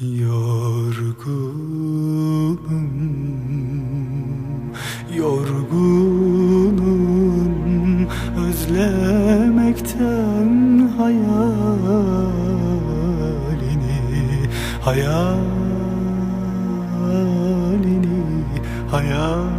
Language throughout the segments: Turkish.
Yorgunum, yorgunum Özlemekten hayalini Hayalini, hayalini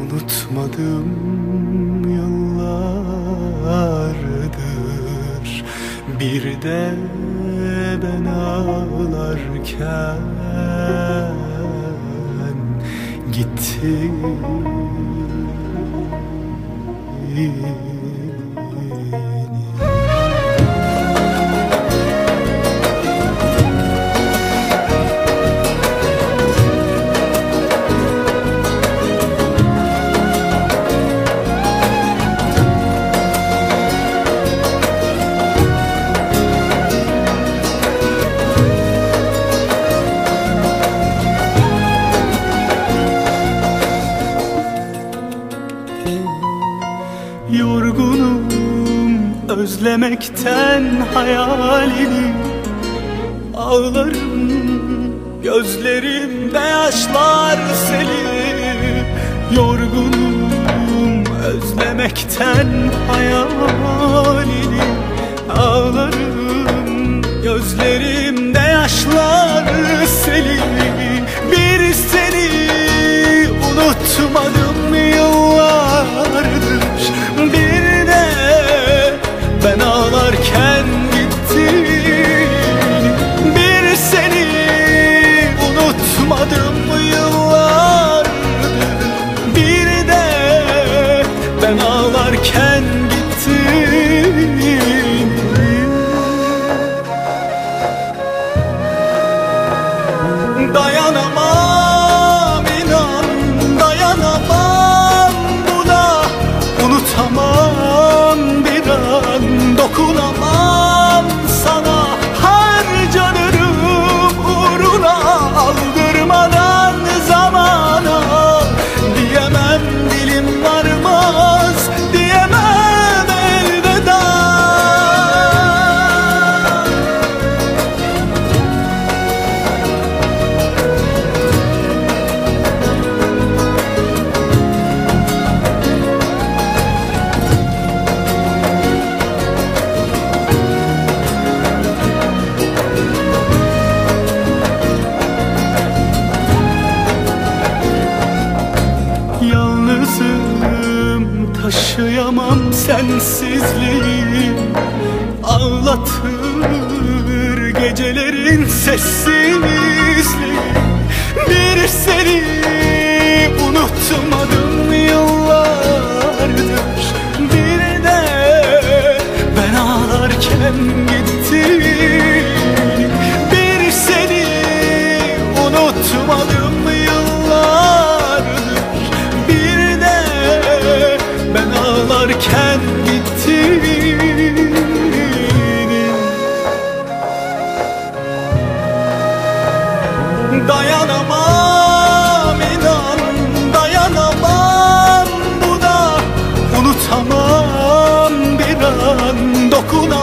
unutmadım yıllardır. Bir de ben ağlarken gitti özlemekten hayalini Ağlarım gözlerimde yaşlar seli Yorgunum özlemekten hayalini Ağlarım gözlerimde Dayanamam sensizliği Ağlatır gecelerin sessizliği. Bir seni Dayanamam inan dayanamam. Buna Unutamam bir an. Dokunamam